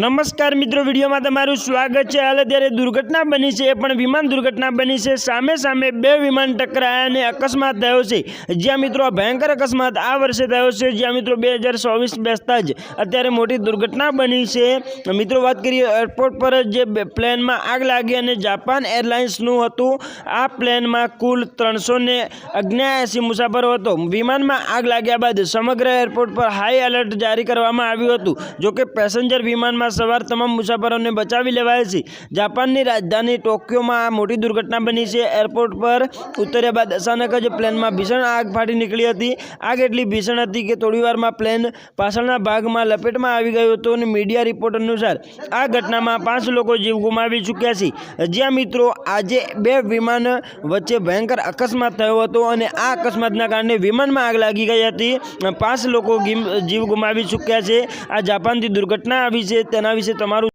નમસ્કાર મિત્રો, વિડીયોમાં તમારું સ્વાગત છે. હાલ અત્યારે દુર્ઘટના બની છે પણ વિમાન દુર્ઘટના બની છે. સામે સામે બે વિમાન ટકરાયા અને અકસ્માત થયો છે. જ્યાં મિત્રો ભયંકર અકસ્માત આ વર્ષે થયો છે. જ્યાં મિત્રો બે હજાર ચોવીસ બેસતા જ અત્યારે મોટી દુર્ઘટના બની છે. મિત્રો, વાત કરીએ એરપોર્ટ પર જે પ્લેનમાં આગ લાગી અને જાપાન એરલાઇન્સનું હતું. આ પ્લેનમાં કુલ ત્રણસો ને અગ્યાએંસી મુસાફરો હતો. વિમાનમાં આગ લાગ્યા બાદ સમગ્ર એરપોર્ટ પર હાઈ એલર્ટ જારી કરવામાં આવ્યું હતું. જોકે પેસેન્જર વિમાનમાં સવાર તમામ મુસાફરોને બચાવી લેવાયા છે. જાપાનની રાજધાની ટોક્યોમાં આ મોટી દુર્ઘટના બની છે. એરપોર્ટ પર ઉતર્યા બાદ અચાનક જ પ્લેનમાં ભીષણ આગ ફાટી નીકળી હતી. આગ એટલી ભીષણ હતી કે થોડીવારમાં પ્લેન પાછળના ભાગમાં લપેટમાં આવી ગયો હતો અને મીડિયા રિપોર્ટ અનુસાર આ ઘટનામાં પાંચ લોકો જીવ ગુમાવી ચૂક્યા છે. જ્યાં મિત્રો, આજે બે વિમાન વચ્ચે ભયંકર અકસ્માત થયો હતો અને આ અકસ્માતના કારણે વિમાનમાં આગ લાગી ગઈ હતી. પાંચ લોકો જીવ ગુમાવી ચૂક્યા છે. આ જાપાનથી દુર્ઘટના આવી છે. તેના વિશે તમારું